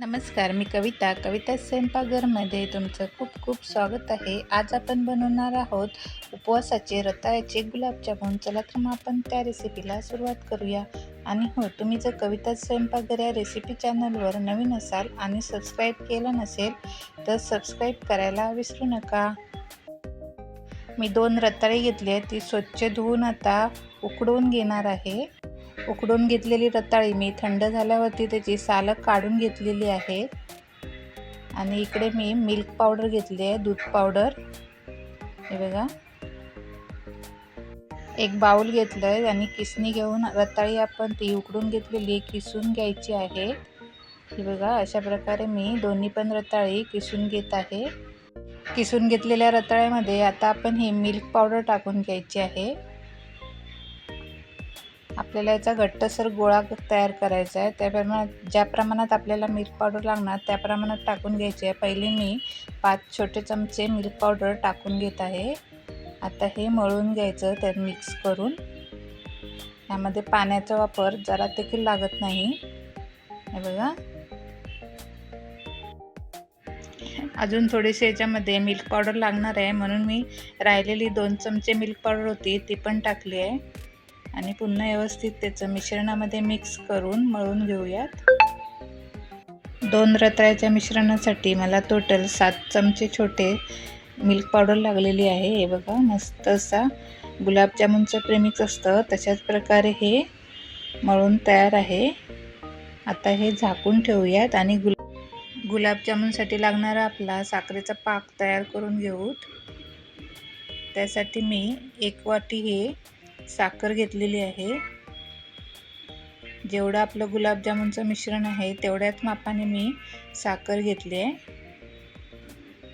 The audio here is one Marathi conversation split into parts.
नमस्कार मी कविता. कविता स्वयंपाकघरमध्ये तुमचं खूप खूप स्वागत आहे. आज आपण बनवणार आहोत उपवासाचे रताळ्याचे गुलाबजामुन चला तर मग आपण त्या रेसिपीला सुरुवात करूया. आणि हो तुम्ही जर कविता स्वयंपाकघर या रेसिपी चॅनलवर नवीन असाल आणि सबस्क्राईब केलं नसेल तर सबस्क्राईब करायला विसरू नका. मी दोन रताळे घेतले आहेत ती स्वच्छ धुवून आता उकडवून घेणार आहे. उकडून घेतलेली रताळी मी थंड झाल्यावरती त्याची सालक काढून घेतलेली आहे. आणि इकडे मी मिल्क पावडर घेतली आहे दूध पावडर हे बघा. एक बाऊल घेतलं आहे आणि किसणी घेऊन रताळी आपण ती उकडून घेतलेली किसून घ्यायची आहे. हे बघा अशा प्रकारे मी दोन्ही पण रताळी किसून घेत आहे. किसून घेतलेल्या रताळ्यामध्ये आता आपण ही मिल्क पावडर टाकून घ्यायची आहे. आपल्याला याचा घट्टसर गोळा तयार करायचा आहे. त्या प्रमाणात ज्या प्रमाणात आपल्याला मिल्क पावडर लागणार त्या प्रमाणात टाकून घ्यायची आहे. पहिले मी पाच छोटे चमचे मिल्क पावडर टाकून घेत आहे. आता हे मळून घ्यायचं त्यात मिक्स करून. यामध्ये पाण्याचा वापर जरा देखील लागत नाही. हे बघा. अजून थोडीशी याच्यामध्ये मिल्क पावडर लागणार आहे. म्हणून मी राहिलेली दोन चमचे मिल्क पावडर होती ती पण टाकली आहे. आणि पुन्हा व्यवस्थित त्याचं मिश्रणामध्ये मिक्स करून मळून घेऊयात. दोन रताळ्याच्या मिश्रणासाठी मला टोटल सात चमचे छोटे मिल्क पावडर लागलेली आहे. हे बघा मस्त असा गुलाबजामुनचं प्रेमिक्स असतं. तशाच प्रकारे हे मळून तयार आहे. आता हे झाकून ठेवूयात आणि गुल गुलाबजामुनसाठी लागणारा आपला साखरेचा पाक तयार करून घेऊत. त्यासाठी मी एक वाटी हे साखर घेतलेली आहे. जेवढं आपलं गुलाबजामुनचं मिश्रण आहे तेवढ्याच मापाने मी साखर घेतली आहे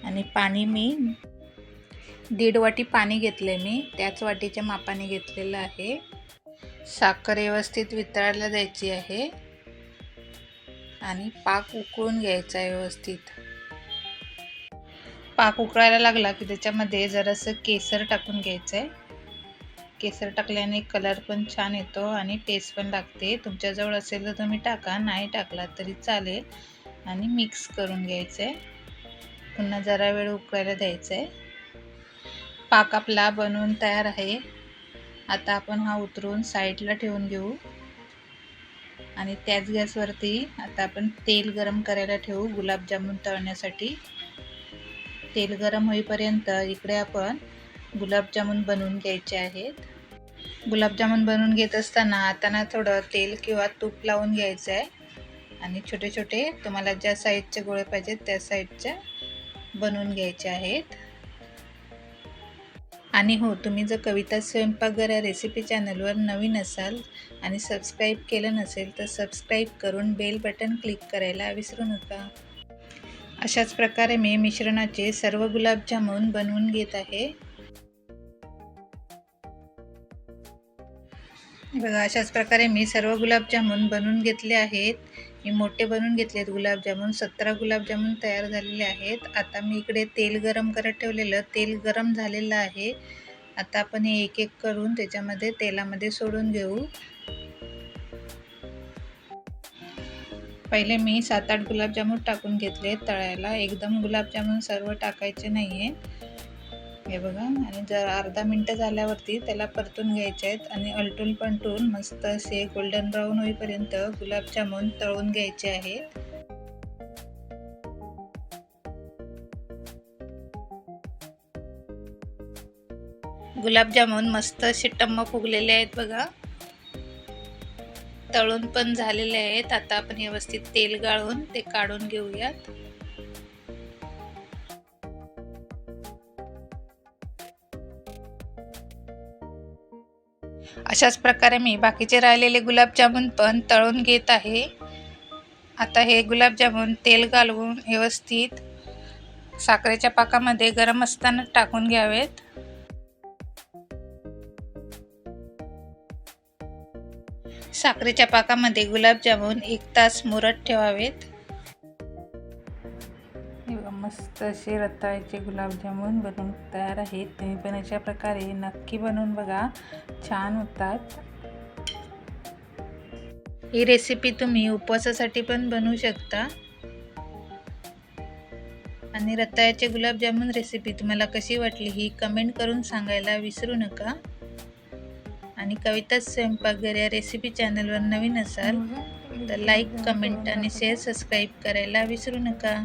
आणि पाणी मी दीड वाटी पाणी घेतलं आहे मी त्याच वाटीच्या मापाने घेतलेलं आहे. साखर व्यवस्थित वितळायला द्यायची आहे. आणि पाक उकळून घ्यायचा आहे व्यवस्थित. पाक उकळायला लागला की त्याच्यामध्ये जरासं केसर टाकून घ्यायचं आहे केसर टाकल्याने कलर पण छान येतो आणि टेस्ट पण लागते. तुमच्याजवळ असेल तर तुम्ही टाका नाही टाकला तरी चालेल. आणि मिक्स करून घ्यायचं. आहे पुन्हा जरा वेळ उकळायला द्यायचं. आहे पाक आपला बनवून तयार आहे. आता आपण हा उतरून साईडला ठेवून घेऊ. आणि त्याच गॅसवरती आता आपण तेल गरम करायला ठेवू गुलाबजामुन तळण्यासाठी. तेल गरम होईपर्यंत इकडे आपण गुलाबजामुन बनवून घ्यायचे आहेत. गुलाबजामुन बनवून घेत असताना हाताना थोडं तेल किंवा तूप लावून घ्यायचं आहे आणि छोटे छोटे तुम्हाला ज्या साईजचे गोळे पाहिजेत त्या साईजच्या बनवून घ्यायचे आहेत. आणि हो तुम्ही जर कविता स्वयंपाकघर या रेसिपी चॅनलवर नवीन असाल आणि सबस्क्राईब केलं नसेल तर सबस्क्राईब करून बेल बटन क्लिक करायला विसरू नका. अशाच प्रकारे मी मिश्रणाचे सर्व गुलाबजामुन बनवून घेत आहे. बघा अशाच प्रकारे मी सर्व गुलाबजामुन बनवून घेतले आहेत. मी मोठे बनवून घेतले आहेत गुलाबजामुन. सतरा गुलाबजामुन तयार झालेले आहेत. आता मी इकडे तेल गरम करत ठेवलेलं. तेल गरम झालेलं आहे. आता आपण हे एक एक करून त्याच्यामध्ये तेलामध्ये सोडून घेऊ. पहिले मी सात आठ गुलाबजामुन टाकून घेतले. तळायला एकदम गुलाबजामुन सर्व टाकायचे नाही आहे आहे बघा. आणि जर अर्धा मिनटं झाल्यावरती त्याला परतून घ्यायचे आहेत आणि अलटून पलटून मस्त असे गोल्डन ब्राऊन होईपर्यंत गुलाबजामुन तळून घ्यायचे आहेत. गुलाबजामुन मस्त असे टम्म फुगलेले आहेत बघा. तळून पण झालेले आहेत. आता आपण व्यवस्थित तेल गाळून ते काढून घेऊयात. अशाच प्रकारे मी बाकीचे राहिलेले गुलाबजामुन पण तळून घेत आहे. आता हे गुलाबजामुन तेल घालवून व्यवस्थित साखरेच्या पाकामध्ये गरम असताना टाकून घ्यावेत. साखरेच्या पाकामध्ये गुलाबजामुन एक तास मुरत ठेवावेत. तसे असे रताळ्याचे गुलाबजामुन बनवून तयार आहेत. तुम्ही पण अशा प्रकारे नक्की बनवून बघा. छान होतात. ही रेसिपी तुम्ही उपवासासाठी पण बनवू शकता. आणि रताळ्याचे गुलाबजामुन रेसिपी तुम्हाला कशी वाटली ही कमेंट करून सांगायला विसरू नका. आणि कविताच स्वयंपाकघर या रेसिपी चॅनलवर नवीन असाल तर लाईक कमेंट आणि शेअर सबस्क्राईब करायला विसरू नका.